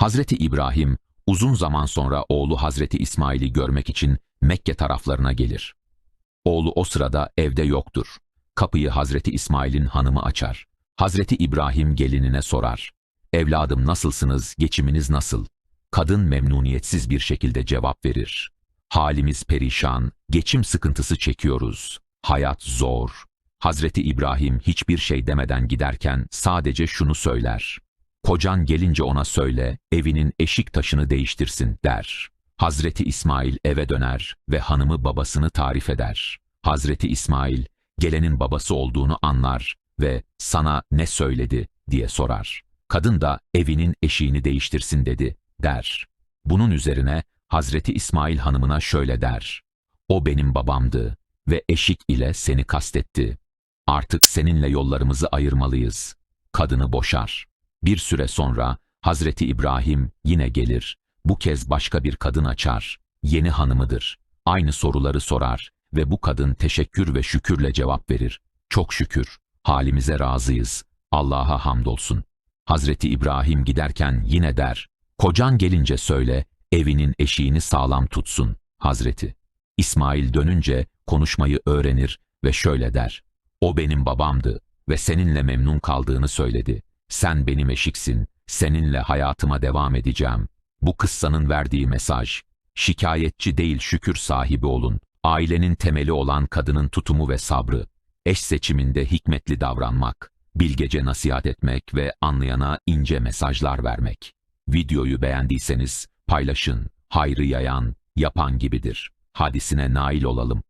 Hazreti İbrahim uzun zaman sonra oğlu Hazreti İsmail'i görmek için Mekke taraflarına gelir. Oğlu o sırada evde yoktur. Kapıyı Hazreti İsmail'in hanımı açar. Hazreti İbrahim gelinine sorar. Evladım nasılsınız, geçiminiz nasıl? Kadın memnuniyetsiz bir şekilde cevap verir. Halimiz perişan, geçim sıkıntısı çekiyoruz. Hayat zor. Hazreti İbrahim hiçbir şey demeden giderken sadece şunu söyler. Kocan gelince ona söyle, evinin eşik taşını değiştirsin der. Hazreti İsmail eve döner ve hanımı babasını tarif eder. Hazreti İsmail, gelenin babası olduğunu anlar ve sana ne söyledi diye sorar. Kadın da evinin eşiğini değiştirsin dedi der. Bunun üzerine Hazreti İsmail hanımına şöyle der. O benim babamdı ve eşik ile seni kastetti. Artık seninle yollarımızı ayırmalıyız. Kadını boşar. Bir süre sonra Hazreti İbrahim yine gelir. Bu kez başka bir kadın açar. Yeni hanımıdır. Aynı soruları sorar ve bu kadın teşekkür ve şükürle cevap verir. Çok şükür. Halimize razıyız. Allah'a hamdolsun. Hazreti İbrahim giderken yine der. Kocan gelince söyle, evinin eşiğini sağlam tutsun. Hazreti. İsmail dönünce konuşmayı öğrenir ve şöyle der. O benim babamdı ve seninle memnun kaldığını söyledi. Sen benim eşiksin, seninle hayatıma devam edeceğim. Bu kıssanın verdiği mesaj, şikayetçi değil şükür sahibi olun. Ailenin temeli olan kadının tutumu ve sabrı, eş seçiminde hikmetli davranmak, bilgece nasihat etmek ve anlayana ince mesajlar vermek. Videoyu beğendiyseniz paylaşın, hayrı yayan, yapan gibidir. Hadisine nail olalım.